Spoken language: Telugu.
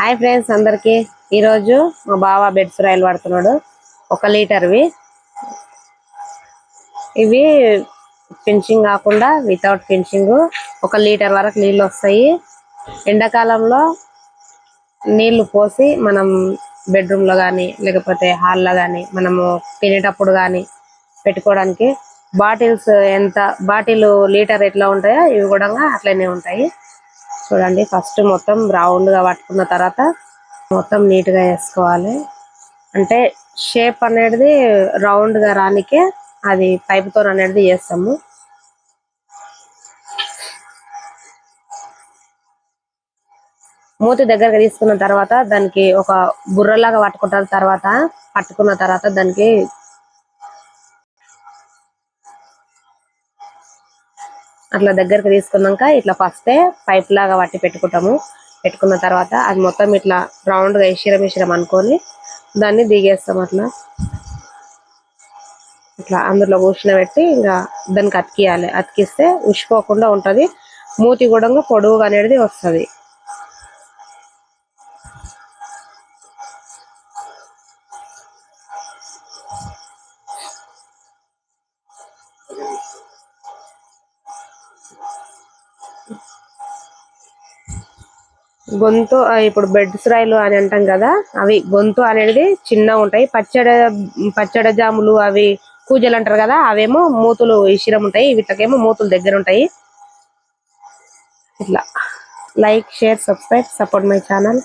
హాయ్ ఫ్రెండ్స్ అందరికి. ఈరోజు మా బావ బెడ్ ఫ్రైలు పడుతున్నాడు ఒక లీటర్వి. ఇవి ఫినిషింగ్ కాకుండా వితౌట్ ఫినిషింగ్ ఒక లీటర్ వరకు నీళ్ళు వస్తాయి. ఎండాకాలంలో నీళ్ళు పోసి మనం బెడ్రూమ్లో కానీ లేకపోతే హాల్లో కానీ మనము తినేటప్పుడు కానీ పెట్టుకోవడానికి బాటిల్స్ ఎంత బాటిల్ లీటర్ ఎట్లా ఉంటాయో ఇవి కూడా అట్లనే ఉంటాయి. చూడండి ఫస్ట్ మొత్తం రౌండ్గా పట్టుకున్న తర్వాత మొత్తం నీట్గా వేసుకోవాలి. అంటే షేప్ అనేది రౌండ్గా రానికే అది పైప్తో అనేది చేస్తాము. మూతి దగ్గరగా తీసుకున్న తర్వాత దానికి ఒక బుర్రలాగా పట్టుకుంటారు తర్వాత పట్టుకున్న తర్వాత దానికి అట్లా దగ్గరకు తీసుకున్నాక ఇట్లా ఫస్టే పైప్ లాగా పట్టి పెట్టుకుంటాము. పెట్టుకున్న తర్వాత అది మొత్తం ఇట్లా రౌండ్గా ఇషిరం ఇషిరం అనుకొని దాన్ని దిగేస్తాం అట్లా. ఇట్లా అందులో కూర్చుని పెట్టి ఇంకా దానికి అతికియాలి. అతికిస్తే ఉషిపోకుండా ఉంటది. మూతి కూడా పొడుగు అనేది వస్తది. గొంతు ఇప్పుడు బెడ్ ఫ్రైలు అని అంటాం కదా అవి గొంతు అనేది చిన్నగా ఉంటాయి. పచ్చడి పచ్చడి జాములు అవి కూజలు అంటారు కదా అవేమో మూతులు ఇషిరం ఉంటాయి వీటికేమో మూతులు దగ్గర ఉంటాయి. ఇట్లా. Like share subscribe support my channel.